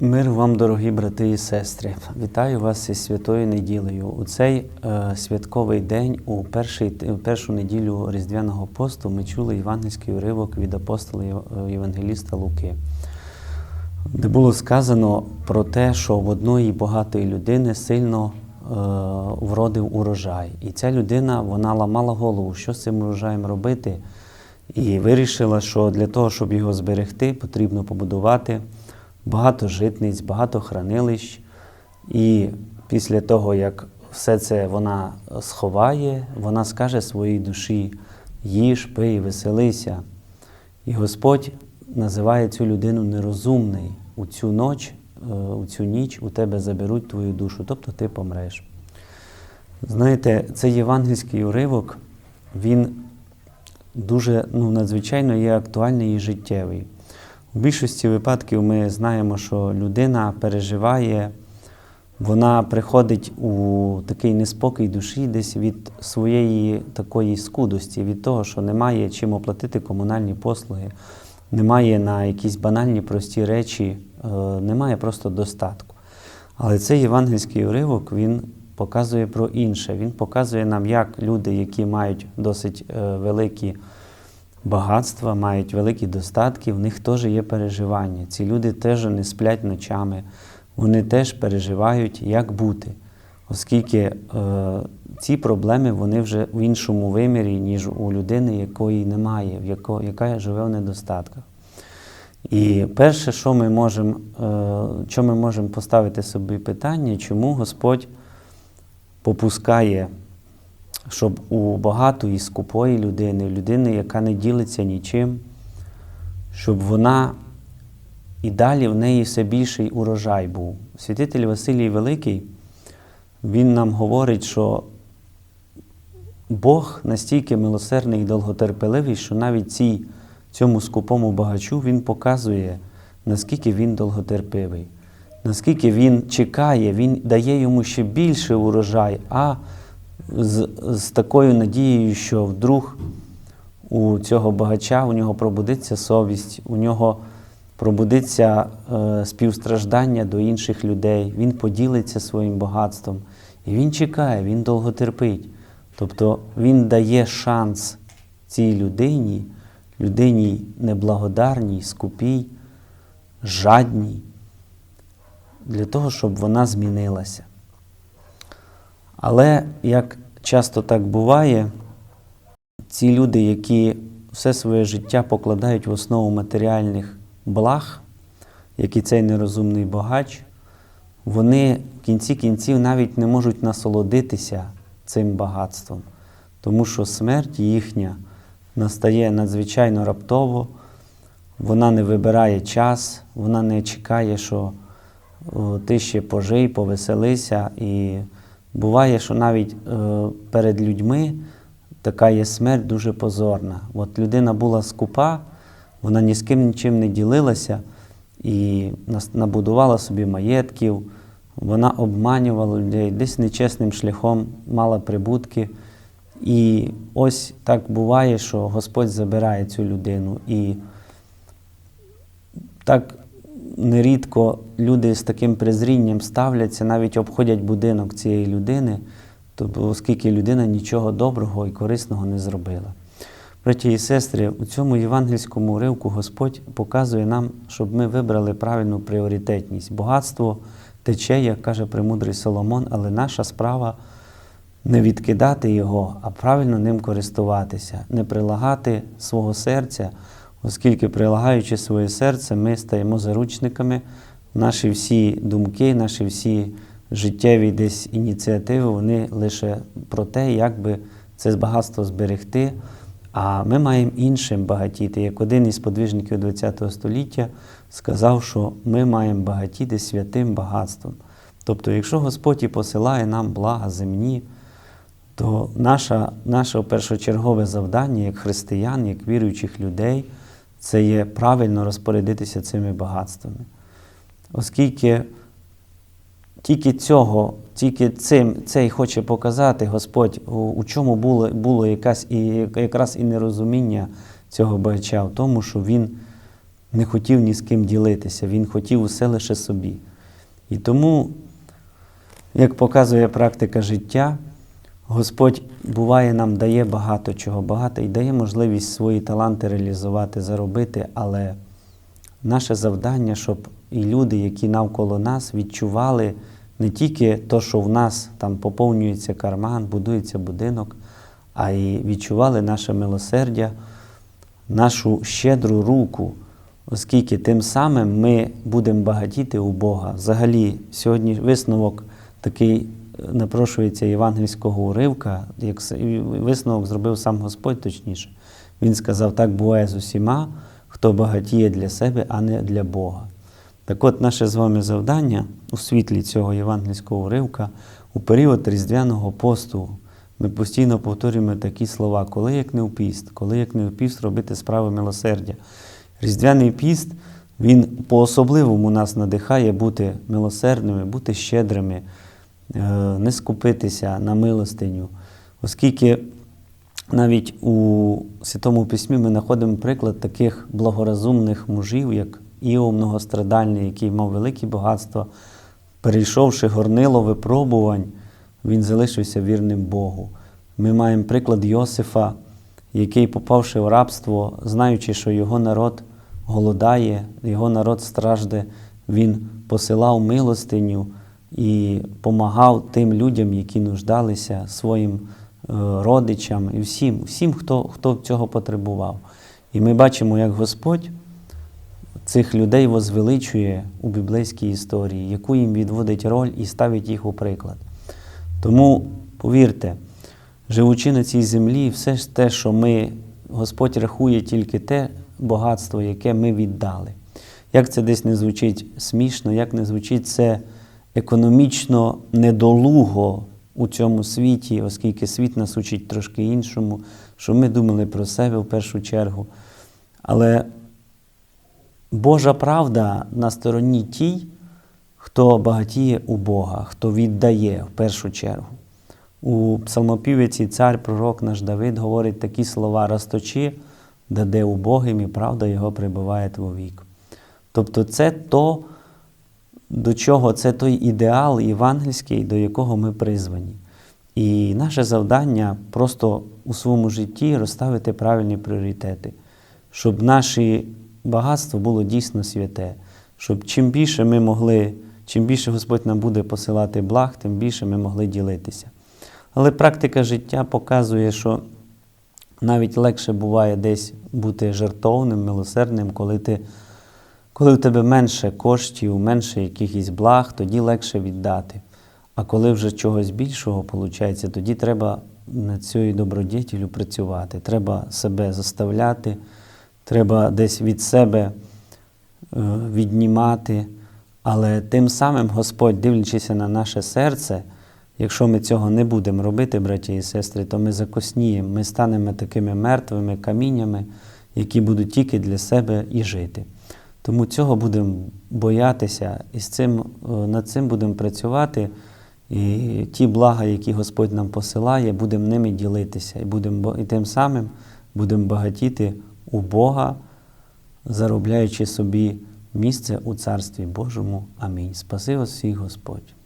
Мир вам, дорогі брати і сестри! Вітаю вас із святою неділею. У цей е, святковий день, у перший, першу неділю Різдвяного посту, ми чули євангельський уривок від апостола Євангеліста Луки, де було сказано про те, що в одної багатої людини сильно е, вродив урожай. І ця людина вона ламала голову, що з цим урожаєм робити, і вирішила, що для того, щоб його зберегти, потрібно побудувати багато житниць, багато хранилищ. І після того, як все це вона сховає, вона скаже своїй душі: їж, пий, веселися. І Господь називає цю людину нерозумний. У цю ніч, у цю ніч у тебе заберуть твою душу, тобто ти помреш. Знаєте, цей євангельський уривок, він дуже ну, надзвичайно є актуальний і життєвий. У більшості випадків ми знаємо, що людина переживає, вона приходить у такий неспокій душі десь від своєї такої скудості, від того, що немає чим оплатити комунальні послуги, немає на якісь банальні прості речі, е, немає просто достатку. Але цей євангельський уривок він показує про інше. Він показує нам, як люди, які мають досить е, великі багатства, мають великі достатки, в них теж є переживання. Ці люди теж не сплять ночами, вони теж переживають, як бути, оскільки е, ці проблеми вони вже в іншому вимірі, ніж у людини, якої немає, в яко, яка живе в недостатках. І перше, що ми можемо, е, що ми можемо поставити собі питання, чому Господь попускає щоб у багатої скупої людини, людини, яка не ділиться нічим, щоб вона і далі в неї все більший урожай був. Святитель Василій Великий, він нам говорить, що Бог настільки милосердний і довготерпеливий, що навіть цій, цьому скупому багачу він показує, наскільки він довготерпивий, наскільки він чекає, він дає йому ще більше урожай. а з, з такою надією, що вдруг у цього багача у нього пробудиться совість, у нього пробудиться е, співстраждання до інших людей, він поділиться своїм багатством. І він чекає, він довго терпить. Тобто він дає шанс цій людині, людині неблагодарній, скупій, жадній, для того, щоб вона змінилася. Але як часто так буває, ці люди, які все своє життя покладають в основу матеріальних благ, як і цей нерозумний багач, вони в кінці кінців навіть не можуть насолодитися цим багатством, тому що смерть їхня настає надзвичайно раптово, вона не вибирає час, вона не чекає, що ти ще пожий, повеселися. і Буває, що навіть е, перед людьми така є смерть дуже позорна. От людина була скупа, вона ні з ким нічим не ділилася і набудувала собі маєтків, вона обманювала людей, десь нечесним шляхом мала прибутки. І ось так буває, що Господь забирає цю людину. І так нерідко люди з таким презрінням ставляться, навіть обходять будинок цієї людини, тобто, оскільки людина нічого доброго і корисного не зробила. Браті і сестри, у цьому євангельському уривку Господь показує нам, щоб ми вибрали правильну пріоритетність. Багатство тече, як каже премудрий Соломон, але наша справа не відкидати його, а правильно ним користуватися, не прилагати свого серця оскільки, прилагаючи своє серце, ми стаємо заручниками, наші всі думки, наші всі життєві десь ініціативи, вони лише про те, як би це багатство зберегти. А ми маємо іншим багатіти. Як один із подвижників ХХ століття сказав, що ми маємо багатіти святим багатством. Тобто, якщо Господь і посилає нам блага земні, то наша, наше першочергове завдання як християн, як віруючих людей, це є правильно розпорядитися цими багатствами. Оскільки тільки цього, тільки цим це й хоче показати Господь, у, чому було було якась і, якраз і нерозуміння цього багача, в тому, що він не хотів ні з ким ділитися, він хотів усе лише собі. І тому, як показує практика життя, Господь буває нам дає багато чого, багато і дає можливість свої таланти реалізувати, заробити, але наше завдання, щоб і люди, які навколо нас, відчували не тільки то, що в нас там поповнюється карман, будується будинок, а й відчували наше милосердя, нашу щедру руку, оскільки тим самим ми будемо багатіти у Бога. Взагалі, сьогодні висновок такий напрошується євангельського уривка, як висновок зробив сам Господь точніше. Він сказав, так буває з усіма, хто багатіє для себе, а не для Бога. Так от наше з вами завдання у світлі цього євангельського уривка у період Різдвяного посту ми постійно повторюємо такі слова, коли як не в піст, коли як не в піст робити справи милосердя. Різдвяний піст, він по-особливому нас надихає бути милосердними, бути щедрими, не скупитися на милостиню, оскільки навіть у Святому Письмі ми знаходимо приклад таких благоразумних мужів, як Іов многострадальний, який мав великі багатства, перейшовши горнило випробувань, він залишився вірним Богу. Ми маємо приклад Йосифа, який, попавши в рабство, знаючи, що його народ голодає, його народ стражде, він посилав милостиню і помагав тим людям, які нуждалися, своїм е, родичам і всім, всім хто, хто цього потребував. І ми бачимо, як Господь цих людей возвеличує у біблейській історії, яку їм відводить роль і ставить їх у приклад. Тому повірте, живучи на цій землі, все ж те, що ми, Господь рахує тільки те багатство, яке ми віддали. Як це десь не звучить смішно, як не звучить це економічно недолуго у цьому світі, оскільки світ нас учить трошки іншому, що ми думали про себе в першу чергу. Але Божа правда на стороні тій, хто багатіє у Бога, хто віддає в першу чергу. У псалмопівеці цар, пророк наш Давид говорить такі слова: розточи, даде убогим, і правда його прибуває вовік. Тобто, це то, до чого це той ідеал євангельський, до якого ми призвані. І наше завдання просто у своєму житті розставити правильні пріоритети, щоб наше багатство було дійсно святе, щоб чим більше ми могли, чим більше Господь нам буде посилати благ, тим більше ми могли ділитися. Але практика життя показує, що навіть легше буває десь бути жертовним, милосердним, коли ти. Коли в тебе менше коштів, менше якихось благ, тоді легше віддати. А коли вже чогось більшого виходить, тоді треба над цією добродітелю працювати. Треба себе заставляти, треба десь від себе е, віднімати. Але тим самим Господь, дивлячись на наше серце, якщо ми цього не будемо робити, браті і сестри, то ми закосніємо, ми станемо такими мертвими каміннями, які будуть тільки для себе і жити. Тому цього будемо боятися і з цим, е, над цим будемо працювати. І ті блага, які Господь нам посилає, будемо ними ділитися. І, будемо, і тим самим будемо багатіти у Бога, заробляючи собі місце у Царстві Божому. Амінь. Спаси вас всіх Господь.